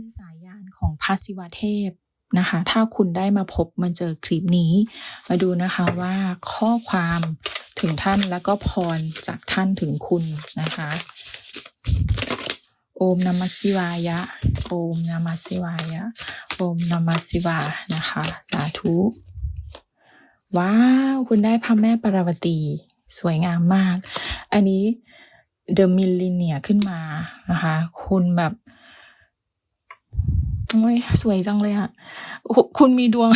เป็นสายยานของพระศิวเทพนะคะ ถ้าคุณได้มาพบมาเจอคลิปนี้ มาดูนะคะว่าข้อความถึงท่านแล้วก็พรจากท่านถึงคุณนะคะ โอมนามัสสิวายะ โอมนามัสสิวายะ โอมนามัสสิวานะคะ สาธุ ว้าว คุณได้พระแม่ปารวตีสวยงามมาก อันนี้เดอะมิลลิเนียขึ้นมานะคะ คุณแบบ โอ้ยสวยจังเลยอะคุณมีดวง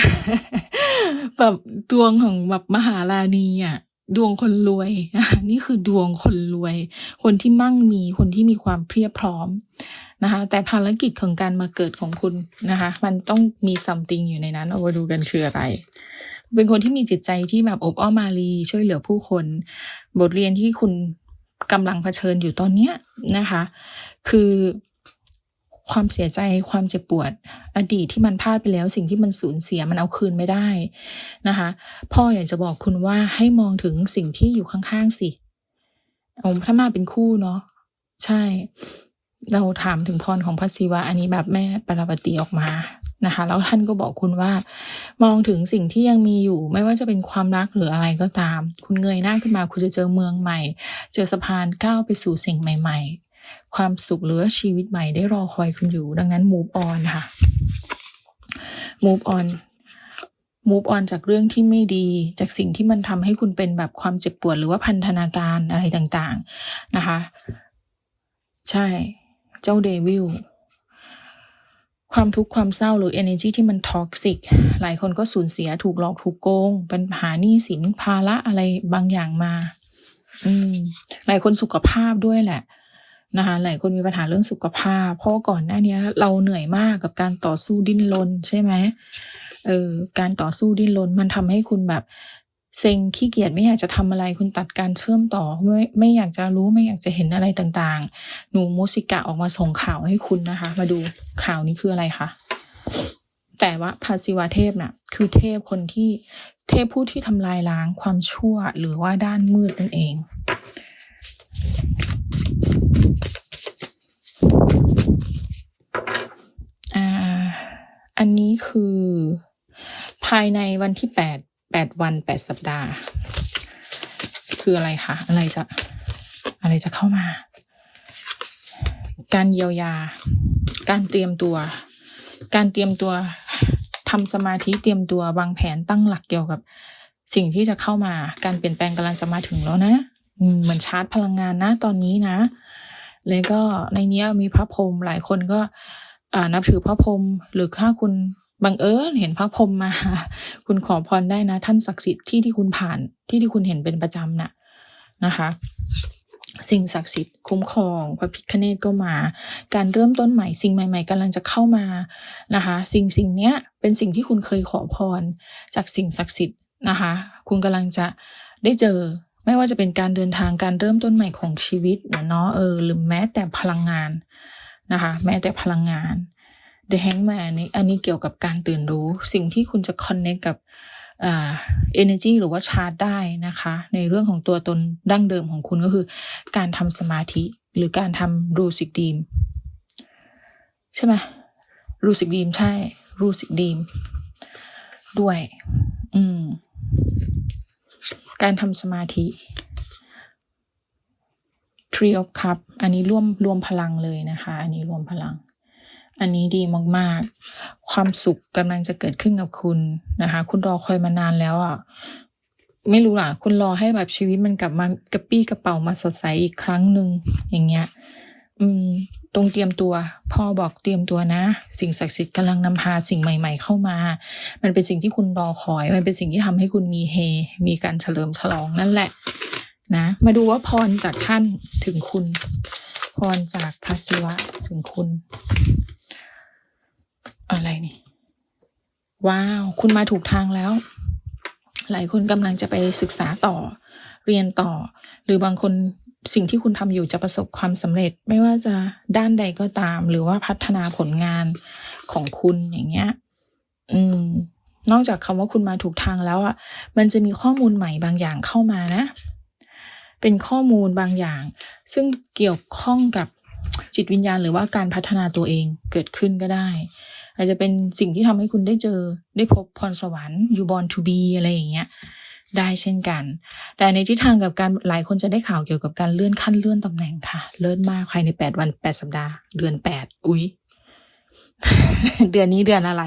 แบบดวงของแบบมหาราณีอะดวงคนรวย นี่คือดวงคนรวย คนที่มั่งมี คนที่มีความเพียบพร้อมนะคะ แต่ภารกิจของการมาเกิดของคุณนะคะ มันต้องมีซัมติงอยู่ในนั้นเอามาดูกันคืออะไร เป็นคนที่มีจิตใจที่แบบอบอ้อมารีช่วยเหลือผู้คน บทเรียนที่คุณกำลังเผชิญอยู่ตอนเนี้ยนะคะ คือ ความเสียใจความเจ็บปวด อดีตที่มันพลาดไปแล้ว สิ่งที่มันสูญเสียมันเอาคืนไม่ได้นะคะพ่ออยากจะบอกคุณว่าให้มองถึงสิ่งที่อยู่ข้างๆสิเอาถ้ามาเป็นคู่เนาะใช่ เราถามถึงพรของพระศิวะอันนี้แบบแม่ปราวตีออกมานะคะ แล้วท่านก็บอกคุณว่า มองถึงสิ่งที่ยังมีอยู่ ไม่ว่าจะเป็นความรักหรืออะไรก็ตาม คุณเงยหน้าขึ้นมา คุณจะเจอเมืองใหม่ เจอสะพานก้าวไปสู่สิ่งใหม่ ๆ ความสุขหรือชีวิตใหม่ได้รอคอยคุณอยู่ ดังนั้น move on ค่ะ move on move on จากเรื่องที่ไม่ดี จากสิ่งที่มันทำให้คุณเป็นแบบความเจ็บปวดหรือว่าพันธนาการอะไรต่างๆนะคะ ใช่ เจ้าเดวิลความทุกข์ความเศร้าหรือ energy ที่มันท็อกซิก หลายคนก็สูญเสียถูกหลอกถูกโกงเป็นหาหนี้สินภาระอะไรบางอย่างมา อืม หลายคนสุขภาพด้วยแหละ นะคะหลายคนมีปัญหาเรื่องสุขภาพ เพราะก่อนหน้านี้เราเหนื่อยมากกับการต่อสู้ดิ้นรนใช่ไหมเออการต่อสู้ดิ้นรนมันทำให้คุณแบบเซ็งขี้เกียจไม่อยากจะทำอะไรคุณตัดการเชื่อมต่อไม่ไม่อยากจะรู้ไม่อยากจะเห็นอะไรต่างๆ หนูมุสิกะออกมาส่งข่าวให้คุณนะคะ มาดูข่าวนี้คืออะไรคะแต่ว่าพาศิวะเทพน่ะคือเทพคนที่เทพผู้ที่ทำลายล้างความชั่วหรือว่าด้านมืดนั่นเอง อ่า อันนี้คือ ภายในวันที่แปดแปดวันแปดสัปดาห์ คืออะไรคะ อะไรจะ อะไรจะเข้ามา การเยียวยา การเตรียมตัว การเตรียมตัวทำสมาธิเตรียมตัววางแผนตั้งหลักเกี่ยวกับ สิ่งที่จะเข้ามา การเปลี่ยนแปลงกำลังจะมาถึงแล้วนะเหมือนชาร์จพลังงานนะตอนนี้นะ แล้วก็ในเนี้ยมีพระพรหมหลายคนก็ นับถือพระพรหมหรือถ้าคุณบังเอิญเห็นพระพรหมมา คุณขอพรได้นะ ท่านศักดิ์สิทธิ์ที่ที่คุณผ่านที่ที่คุณเห็นเป็นประจำน่ะนะคะ สิ่งศักดิ์สิทธิ์คุ้มครองพระพิฆเนศก็มา การเริ่มต้นใหม่สิ่งใหม่ ๆกำลังจะเข้ามานะคะ สิ่งสิ่งเนี้ยเป็นสิ่งที่คุณเคยขอพรจากสิ่งศักดิ์สิทธิ์นะคะ คุณกำลังจะได้เจอไม่ว่าจะเป็นการเดินทางการเริ่มต้นใหม่ของชีวิตเนาะเออหรือแม้แต่พลังงาน นะคะ แม้แต่พลังงาน The Hangman นี่อันนี้เกี่ยวกับการตื่นรู้สิ่งที่คุณจะ connect กับเอ่า energy หรือว่าชาร์จได้นะคะ ในเรื่องของตัวตนดั้งเดิมของคุณก็คือ การทำสมาธิหรือการทำรูสิกดีมใช่ไหมรูสิกดีมใช่รูสิกดีมด้วย อืม การทำสมาธิ Tree of Cup อันนี้ร่วมรวมพลังเลยนะคะ อันนี้รวมพลัง อันนี้ดีมากๆ ความสุขกำลังจะเกิดขึ้นกับคุณนะคะ คุณรอคอยมานานแล้วอะไม่รู้ล่ะ คุณรอให้แบบชีวิตมันกลับมากระปี้กระเป๋ามาสดใสอีกครั้งหนึ่งอย่างเงี้ย อืม ตรงเตรียมตัว พ่อบอกเตรียมตัวนะ สิ่งศักดิ์สิทธิ์กำลังนำพาสิ่งใหม่ ๆ เข้ามา มันเป็นสิ่งที่คุณรอคอย มันเป็นสิ่งที่ทำให้คุณมีเฮ มีการเฉลิมฉลองนั่นแหละ นะ มาดูว่าพรจากท่านถึงคุณ พรจากพระศิวะถึงคุณ อะไรนี่ ว้าว คุณมาถูกทางแล้ว หลายคนกำลังจะไปศึกษาต่อ เรียนต่อ หรือบางคนสิ่งที่คุณทำอยู่จะประสบความสำเร็จ ไม่ว่าจะด้านใดก็ตาม หรือว่าพัฒนาผลงานของคุณอย่างเงี้ย อืมนอกจากคำว่าคุณมาถูกทางแล้วอะ มันจะมีข้อมูลใหม่บางอย่างเข้ามานะ เป็นข้อมูลบางอย่าง ซึ่งเกี่ยวข้องกับจิตวิญญาณหรือว่าการพัฒนาตัวเองเกิดขึ้นก็ได้ อาจจะเป็นสิ่งที่ทำให้คุณได้เจอได้พบพรสวรรค์ you born to be อะไรอย่างเงี้ยได้เช่นกัน แต่ในทิศทางกับการหลายคนจะได้ข่าวเกี่ยวกับการเลื่อนขั้นเลื่อนตำแหน่งค่ะ เลื่อนมากภายในแปดวันแปดสัปดาห์ เดือนแปดอุ๊ย เดือนนี้เดือนอะไร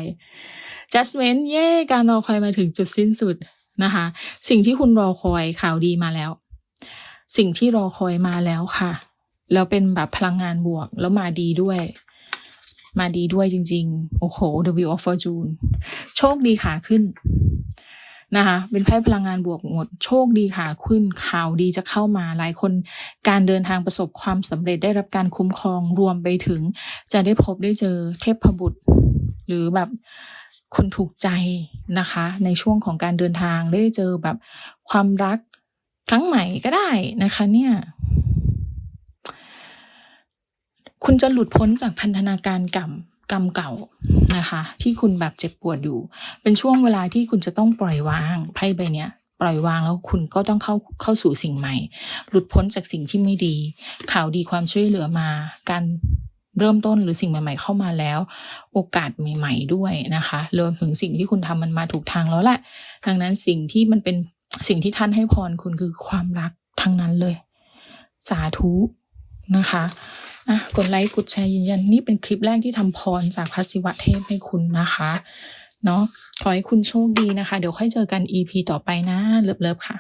judgment เย่การรอคอยมาถึงจุดสิ้นสุดนะคะ สิ่งที่คุณรอคอยข่าวดีมาแล้ว สิ่งที่รอคอยมาแล้วค่ะ แล้วเป็นแบบพลังงานบวกแล้วมาดีด้วย มาดีด้วยจริง ๆ โอ้โห The Wheel of Fortune โชคดีขาขึ้นนะคะเป็นไพ่พลังงานบวกหมด โชคดีขาขึ้นข่าวดีจะเข้ามาหลายคน การเดินทางประสบความสำเร็จได้รับการคุ้มครองรวมไปถึง จะได้พบได้เจอเทพบุตร หรือแบบคนถูกใจนะคะ ในช่วงของการเดินทางได้เจอแบบความรัก ครั้งใหม่ก็ได้นะคะเนี่ย คุณจะหลุดพ้นจากพันธนาการกรรมกรรมเก่านะคะ ที่คุณแบบเจ็บปวดอยู่ เป็นช่วงเวลาที่คุณจะต้องปล่อยวางไพ่ใบเนี้ยปล่อยวางแล้วคุณก็ต้องเข้าเข้าสู่สิ่งใหม่ หลุดพ้นจากสิ่งที่ไม่ดี ข่าวดีความช่วยเหลือมา การเริ่มต้นหรือสิ่งใหม่ ๆ เข้ามาแล้ว โอกาสใหม่ ๆ ด้วยนะคะรวมถึงสิ่งที่คุณทำมันมาถูกทางแล้วแหละดังนั้นสิ่งที่มันเป็น สิ่งที่ท่านให้พรคุณคือความรักทั้งนั้นเลย สาธุนะคะอะกดไลค์กดแชร์ยืนยันนี่เป็นคลิปแรกที่ทำพรจากพระศิวะเทพให้คุณนะคะเนาะขอให้คุณโชคดีนะคะ เดี๋ยวค่อยเจอกัน EP ต่อไปนะ เลิฟๆค่ะ